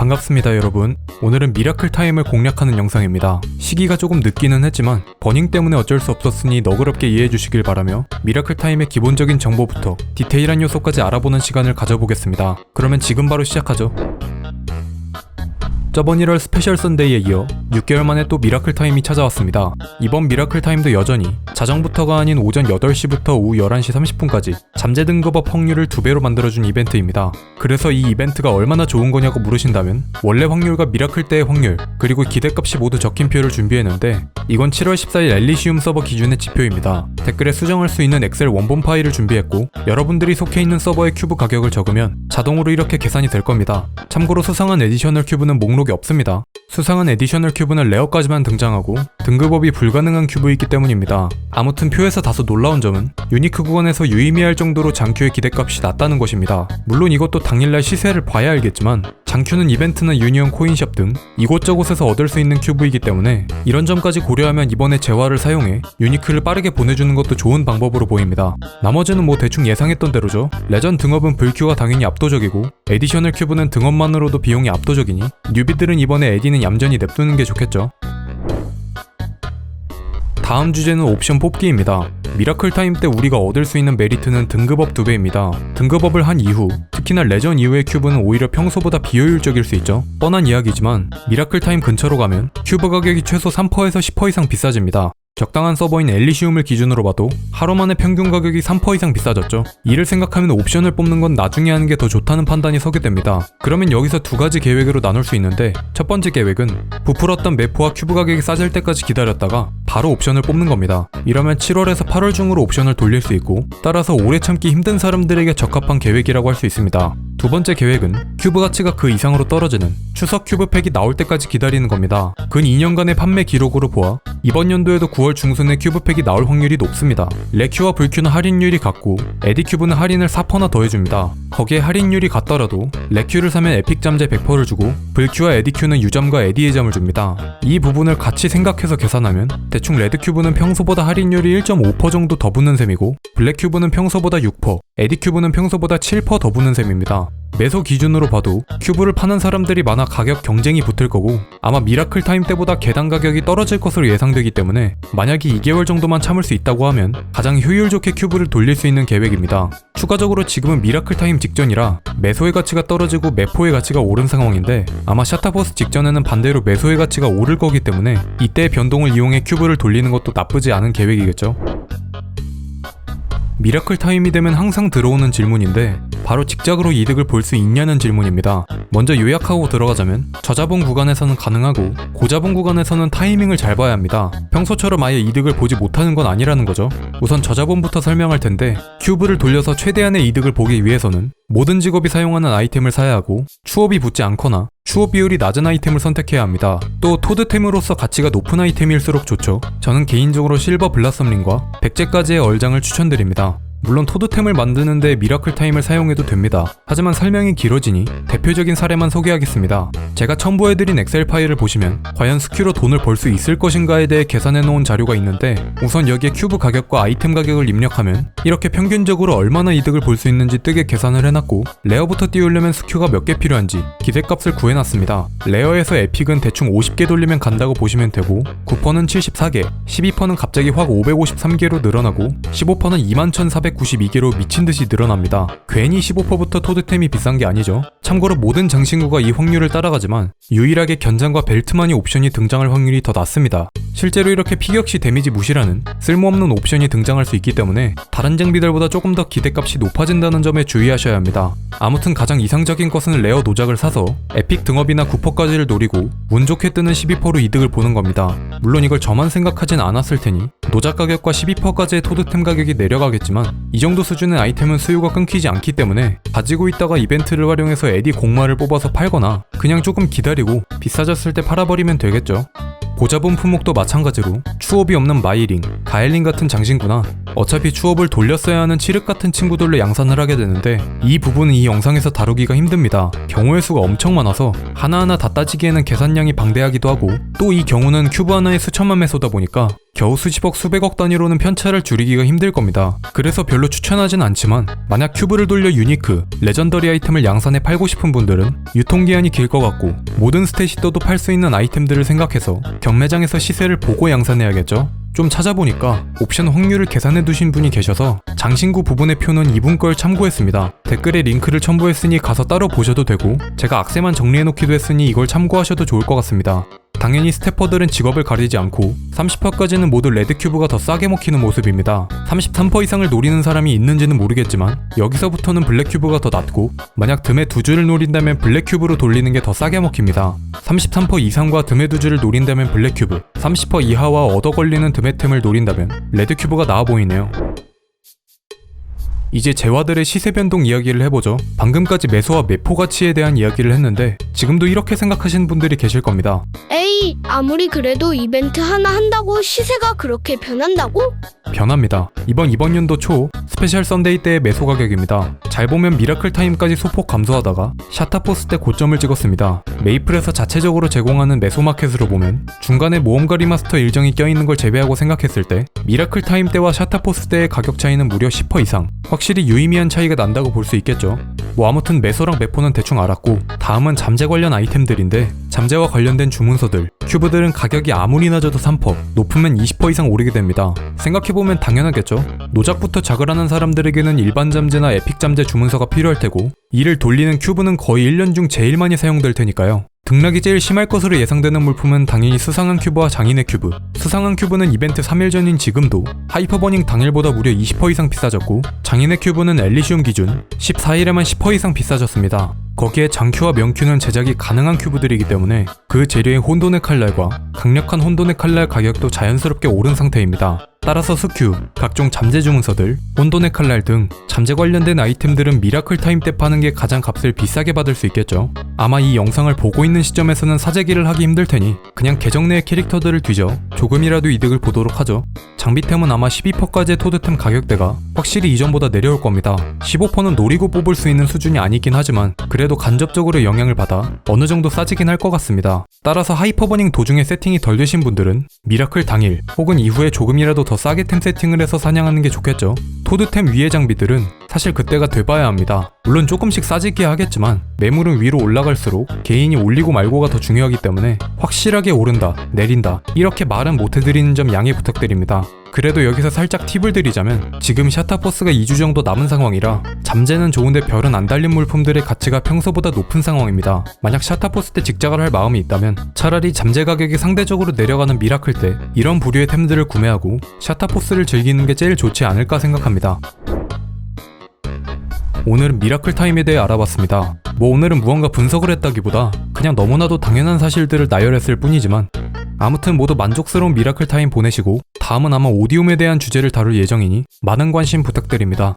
반갑습니다 여러분. 오늘은 미라클 타임을 공략하는 영상입니다. 시기가 조금 늦기는 했지만 버닝 때문에 어쩔 수 없었으니 너그럽게 이해해 주시길 바라며 미라클 타임의 기본적인 정보부터 디테일한 요소까지 알아보는 시간을 가져보겠습니다. 그러면 지금 바로 시작하죠 저번 1월 스페셜 선데이에 이어 6개월 만에 또 미라클 타임이 찾아왔습니다. 이번 미라클 타임도 여전히 자정부터가 아닌 오전 8시부터 오후 11시 30분까지 잠재 등급업 확률을 2배로 만들어준 이벤트입니다. 그래서 이 이벤트가 얼마나 좋은 거냐고 물으신다면 원래 확률과 미라클 때의 확률 그리고 기대값이 모두 적힌 표를 준비했는데 이건 7월 14일 엘리시움 서버 기준의 지표입니다. 댓글에 수정할 수 있는 엑셀 원본 파일을 준비했고 여러분들이 속해 있는 서버의 큐브 가격을 적으면 자동으로 이렇게 계산이 될 겁니다. 참고로 수상한 에디셔널 큐브는 목록 이 없습니다. 수상한 에디셔널 큐브는 레어까지만 등장하고 등급업이 불가능한 큐브이기 때문입니다. 아무튼 표에서 다소 놀라운 점은 유니크 구간에서 유의미할 정도로 장큐의 기대값이 낮다는 것입니다. 물론 이것도 당일날 시세를 봐야 알겠지만 장큐는 이벤트나 유니온 코인숍 등 이곳저곳에서 얻을 수 있는 큐브이기 때문에 이런 점까지 고려하면 이번에 재화를 사용해 유니크를 빠르게 보내주는 것도 좋은 방법으로 보입니다. 나머지는 뭐 대충 예상했던 대로죠. 레전 등업은 불큐가 당연히 압도적이고 에디셔널 큐브는 등업만으로도 비용이 압도적이니 뉴비들은 이번에 에디는 얌전히 냅두는 게 좋겠죠. 다음 주제는 옵션 뽑기입니다. 미라클 타임 때 우리가 얻을 수 있는 메리트는 등급업 2배입니다. 등급업을 한 이후, 특히나 레전 이후의 큐브는 오히려 평소보다 비효율적일 수 있죠. 뻔한 이야기지만 미라클 타임 근처로 가면 큐브 가격이 최소 3%에서 10% 이상 비싸집니다. 적당한 서버인 엘리시움을 기준으로 봐도 하루 만에 평균 가격이 3% 이상 비싸졌죠. 이를 생각하면 옵션을 뽑는 건 나중에 하는 게 더 좋다는 판단이 서게 됩니다. 그러면 여기서 두 가지 계획으로 나눌 수 있는데 첫 번째 계획은 부풀었던 매포와 큐브 가격이 싸질 때까지 기다렸다가 바로 옵션을 뽑는 겁니다. 이러면 7월에서 8월 중으로 옵션을 돌릴 수 있고 따라서 오래 참기 힘든 사람들에게 적합한 계획이라고 할 수 있습니다. 두 번째 계획은 큐브 가치가 그 이상으로 떨어지는 추석 큐브 팩이 나올 때까지 기다리는 겁니다. 근 2년간의 판매 기록으로 보아 이번 연도에도 9월 중순에 큐브 팩이 나올 확률이 높습니다. 레큐와 불큐는 할인율이 같고 에디큐브는 할인을 4%나 더해줍니다. 거기에 할인율이 같더라도 레큐를 사면 에픽 잠재 100%를 주고 불큐와 에디큐는 유점과 에디의 점을 줍니다. 이 부분을 같이 생각해서 계산하면 대충 레드큐브는 평소보다 할인율이 1.5% 정도 더 붙는 셈이고 블랙큐브는 평소보다 6%, 에디큐브는 평소보다 7%더 붙는 셈입니다. 매소 기준으로 봐도 큐브를 파는 사람들이 많아 가격 경쟁이 붙을 거고 아마 미라클 타임 때보다 계단 가격이 떨어질 것으로 예상되기 때문에 만약에 2개월 정도만 참을 수 있다고 하면 가장 효율 좋게 큐브를 돌릴 수 있는 계획입니다. 추가적으로 지금은 미라클 타임 직전이라 매소의 가치가 떨어지고 매포의 가치가 오른 상황인데 아마 샤타버스 직전에는 반대로 매소의 가치가 오를 거기 때문에 이때의 변동을 이용해 큐브를 돌리는 것도 나쁘지 않은 계획이겠죠. 미라클 타임이 되면 항상 들어오는 질문인데 바로 직작으로 이득을 볼 수 있냐는 질문입니다. 먼저 요약하고 들어가자면 저자본 구간에서는 가능하고 고자본 구간에서는 타이밍을 잘 봐야 합니다. 평소처럼 아예 이득을 보지 못하는 건 아니라는 거죠. 우선 저자본부터 설명할 텐데 큐브를 돌려서 최대한의 이득을 보기 위해서는 모든 직업이 사용하는 아이템을 사야 하고 추업이 붙지 않거나 추업 비율이 낮은 아이템을 선택해야 합니다. 또 토드템으로서 가치가 높은 아이템일수록 좋죠. 저는 개인적으로 실버 블라썸링과 백제까지의 얼장을 추천드립니다. 물론 토드템을 만드는데 미라클 타임을 사용해도 됩니다. 하지만 설명이 길어지니 대표적인 사례만 소개하겠습니다. 제가 첨부해드린 엑셀 파일을 보시면 과연 스큐로 돈을 벌 수 있을 것인가에 대해 계산해놓은 자료가 있는데 우선 여기에 큐브 가격과 아이템 가격을 입력하면 이렇게 평균적으로 얼마나 이득을 볼 수 있는지 뜨게 계산을 해놨고 레어부터 띄우려면 스큐가 몇 개 필요한지 기대값을 구해놨습니다. 레어에서 에픽은 대충 50개 돌리면 간다고 보시면 되고 9%는 74개, 12%는 갑자기 확 553개로 늘어나고 15%는 21,492개로 미친듯이 늘어납니다. 괜히 15%부터 토드템이 비싼 게 아니죠. 참고로 모든 장신구가 이 확률을 따라가지만 유일하게 견장과 벨트만이 옵션이 등장할 확률이 더 낮습니다. 실제로 이렇게 피격시 데미지 무시라는 쓸모없는 옵션이 등장할 수 있기 때문에 다른 장비들보다 조금 더 기대값이 높아진다는 점에 주의하셔야 합니다. 아무튼 가장 이상적인 것은 레어 노작을 사서 에픽 등업이나 9%까지를 노리고 운 좋게 뜨는 12%로 이득을 보는 겁니다. 물론 이걸 저만 생각하진 않았을 테니 노작 가격과 12%까지의 토드템 가격이 내려가겠지만 이 정도 수준의 아이템은 수요가 끊기지 않기 때문에 가지고 있다가 이벤트를 활용해서 에디 공마를 뽑아서 팔거나 그냥 조금 기다리고 비싸졌을 때 팔아버리면 되겠죠. 고자본 품목도 마찬가지로 추업이 없는 마이링, 가엘링 같은 장신구나 어차피 추업을 돌렸어야 하는 칠흑 같은 친구들로 양산을 하게 되는데 이 부분은 이 영상에서 다루기가 힘듭니다. 경우의 수가 엄청 많아서 하나하나 다 따지기에는 계산량이 방대하기도 하고 또 이 경우는 큐브 하나에 수천만 매소다 보니까 겨우 수십억 수백억 단위로는 편차를 줄이기가 힘들 겁니다. 그래서 별로 추천하진 않지만 만약 큐브를 돌려 유니크, 레전더리 아이템을 양산해 팔고 싶은 분들은 유통기한이 길 것 같고 모든 스탯이 떠도 팔 수 있는 아이템들을 생각해서 경매장에서 시세를 보고 양산해야겠죠. 좀 찾아보니까 옵션 확률을 계산해 두신 분이 계셔서 장신구 부분의 표는 이분 걸 참고했습니다. 댓글에 링크를 첨부했으니 가서 따로 보셔도 되고 제가 악세만 정리해 놓기도 했으니 이걸 참고하셔도 좋을 것 같습니다. 당연히 스태퍼들은 직업을 가리지 않고 30퍼까지는 모두 레드 큐브가 더 싸게 먹히는 모습입니다. 33퍼 이상을 노리는 사람이 있는지는 모르겠지만 여기서부터는 블랙 큐브가 더 낫고 만약 듬의 두 줄을 노린다면 블랙 큐브로 돌리는 게 더 싸게 먹힙니다. 33퍼 이상과 듬의 두 줄을 노린다면 블랙 큐브, 30퍼 이하와 얻어 걸리는 듬의 템을 노린다면 레드 큐브가 나아 보이네요. 이제 재화들의 시세 변동 이야기를 해보죠. 방금까지 매소와 매포 가치에 대한 이야기를 했는데 지금도 이렇게 생각하시는 분들이 계실 겁니다. 에이, 아무리 그래도 이벤트 하나 한다고 시세가 그렇게 변한다고? 변합니다. 이번 이번 연도 초 스페셜 썬데이 때의 매소 가격입니다. 잘 보면 미라클 타임까지 소폭 감소하다가 샤타포스 때 고점을 찍었습니다. 메이플에서 자체적으로 제공하는 매소 마켓으로 보면 중간에 모험가 리마스터 일정이 껴있는 걸 제외하고 생각했을 때 미라클 타임 때와 샤타포스 때의 가격 차이는 무려 10% 이상 확실히 유의미한 차이가 난다고 볼 수 있겠죠. 뭐 아무튼 매소랑 매포는 대충 알았고 다음은 잠재 관련 아이템들인데 잠재와 관련된 주문서들 큐브들은 가격이 아무리 낮아도 3% 높으면 20% 이상 오르게 됩니다. 생각해보면 당연하겠죠. 노작부터 작을 하는 사람들에게는 일반 잠재나 에픽 잠재 주문서가 필요할 테고 이를 돌리는 큐브는 거의 1년 중 제일 많이 사용될 테니까요. 등락이 제일 심할 것으로 예상되는 물품은 당연히 수상한 큐브와 장인의 큐브. 수상한 큐브는 이벤트 3일 전인 지금도 하이퍼버닝 당일보다 무려 20% 이상 비싸졌고 장인의 큐브는 엘리시움 기준 14일에만 10% 이상 비싸졌습니다. 거기에 장큐와 명큐는 제작이 가능한 큐브들이기 때문에 그 재료의 혼돈의 칼날과 강력한 혼돈의 칼날 가격도 자연스럽게 오른 상태입니다. 따라서 스큐, 각종 잠재 주문서들, 혼돈의 칼날 등 잠재 관련된 아이템들은 미라클 타임 때 파는 게 가장 값을 비싸게 받을 수 있겠죠. 아마 이 영상을 보고 있는 시점에서는 사재기를 하기 힘들 테니 그냥 계정 내 캐릭터들을 뒤져 조금이라도 이득을 보도록 하죠. 장비템은 아마 12%까지의 토드템 가격대가 확실히 이전보다 내려올 겁니다. 15%는 노리고 뽑을 수 있는 수준이 아니긴 하지만 그래도 간접적으로 영향을 받아 어느 정도 싸지긴 할 것 같습니다. 따라서 하이퍼버닝 도중에 세팅이 덜 되신 분들은 미라클 당일 혹은 이후에 조금이라도 더 싸게 템 세팅을 해서 사냥하는 게 좋겠죠. 토드템 위의 장비들은 사실 그때가 돼봐야 합니다. 물론 조금씩 싸지게 하겠지만 매물은 위로 올라갈수록 개인이 올리고 말고가 더 중요하기 때문에 확실하게 오른다, 내린다 이렇게 말은 못 해드리는 점 양해 부탁드립니다. 그래도 여기서 살짝 팁을 드리자면 지금 샤타포스가 2주 정도 남은 상황이라 잠재는 좋은데 별은 안 달린 물품들의 가치가 평소보다 높은 상황입니다. 만약 샤타포스 때 직작을 할 마음이 있다면 차라리 잠재 가격이 상대적으로 내려가는 미라클 때 이런 부류의 템들을 구매하고 샤타포스를 즐기는 게 제일 좋지 않을까 생각합니다. 오늘은 미라클 타임에 대해 알아봤습니다. 뭐 오늘은 무언가 분석을 했다기보다 그냥 너무나도 당연한 사실들을 나열했을 뿐이지만 아무튼 모두 만족스러운 미라클 타임 보내시고 다음은 아마 오디움에 대한 주제를 다룰 예정이니 많은 관심 부탁드립니다.